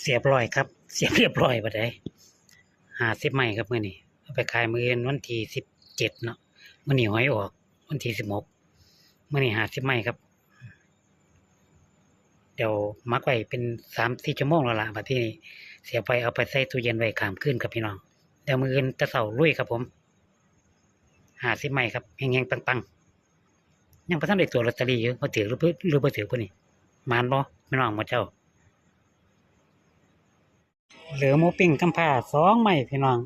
เสียบร้อยครับ เสียบเรียบร้อยบัดใดหาสิบไม้ครับมื้อนี้เอาไปขายมื้ออื่นวันที่สิบเจ็ดเนาะมื้อนี้หวยออก วันที่สิบหกมื้อนี้หาสิบไม้ครับ เดี๋ยวมักไว้เป็นสามสี่ชั่วโมงแล้วล่ะบัดที่นี้เสียไปเอาไปใส่ตู้เย็นไว้ขามคืนครับพี่น้องเดี๋ยวมื้ออื่นจะเสาลุยครับผม หาสิบไม้ครับเฮงๆปังๆยังบ่ทันได้ตัวลอตเตอรี่อยู่บ่ถือหรือบ่หรือบ่ถือพุ่นนี่มานบ่พี่น้องมดเจ้า เหลือหมูปิ้งกำผ้าสองไม้พี่น้อง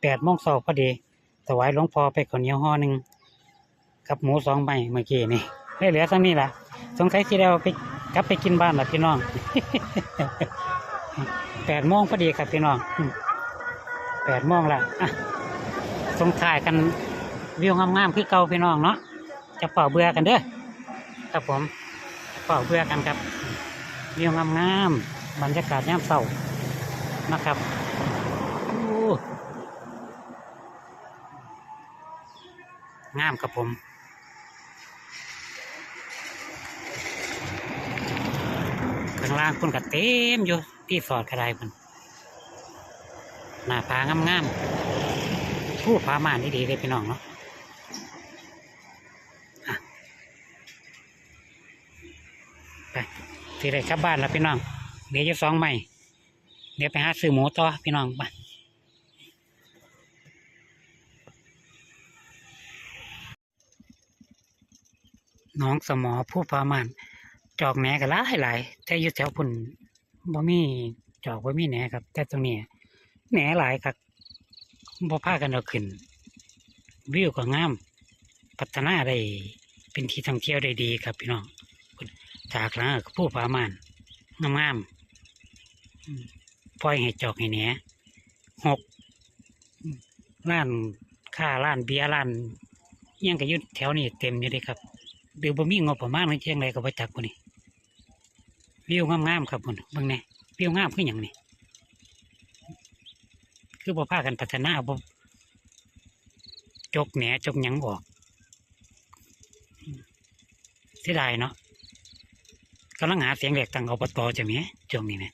แปดโมงเช้าพอดีถวายหลวงพ่อไปข้าวเหนียวห่อหนึ่งกับหมูสองไม้เมื่อกี้นี่ได้เหลือเท่านี้ล่ะ สงสัยที่เราไปกลับไปกินบ้านล่ะพี่น้องแปดโมงพอดีครับพี่น้องแปดโมงละอะสงถ่ายกันวิวงามๆคือเก่าพี่น้องเนาะจะเป่าเบื่อกันเด้อครับผมเป่าเบื่อกันครับวิวงามๆบรรยากาศยามเช้า นะครับงามครับผมข้างล่างคุณก็เต็มอยู่ที่สอดกระไดมันหน้าผางามงามๆผู้ผาม่านดีๆเลยพี่น้องเนาะไปทีได้กลับบ้านแล้วพี่น้องเดี๋ยวจะสองใหม่ เดี๋ยวไปหาซื้อหมูต่อพี่น้องไปน้องสมอผู้พามานจอกแหนก็หลายหลายแต่อยู่แถวพุ่นบ่มีจอกบ่มีแหนครับ แต่ตรงนี้แหนหลายครับบ่พากันเอาขึ้น วิวก็งาม พัฒนาได้เป็นที่ท่องเที่ยวได้ดีครับพี่น้องจากหลังผู้พามานงามๆอืม ปล่อยให้จอกให้เนี้ยหกร้านค่าร้านเบียร์ร้านยังก็ยุ่แถวนี้เต็มอยู่เลยครับเดี๋ยวบ่มีงบประมาณในเชียงไรก็ไปจักคนนี้วิวงามๆครับคุณเบิ่งแหน่วิวงามขึ้นอย่างนี้คือบ่พากันพัฒนาบ่จกแหนจกหยังออกเสียดายเนาะกำลังหาเสียงแหลกตังอบตจะมีช่วงนี้เนี่ย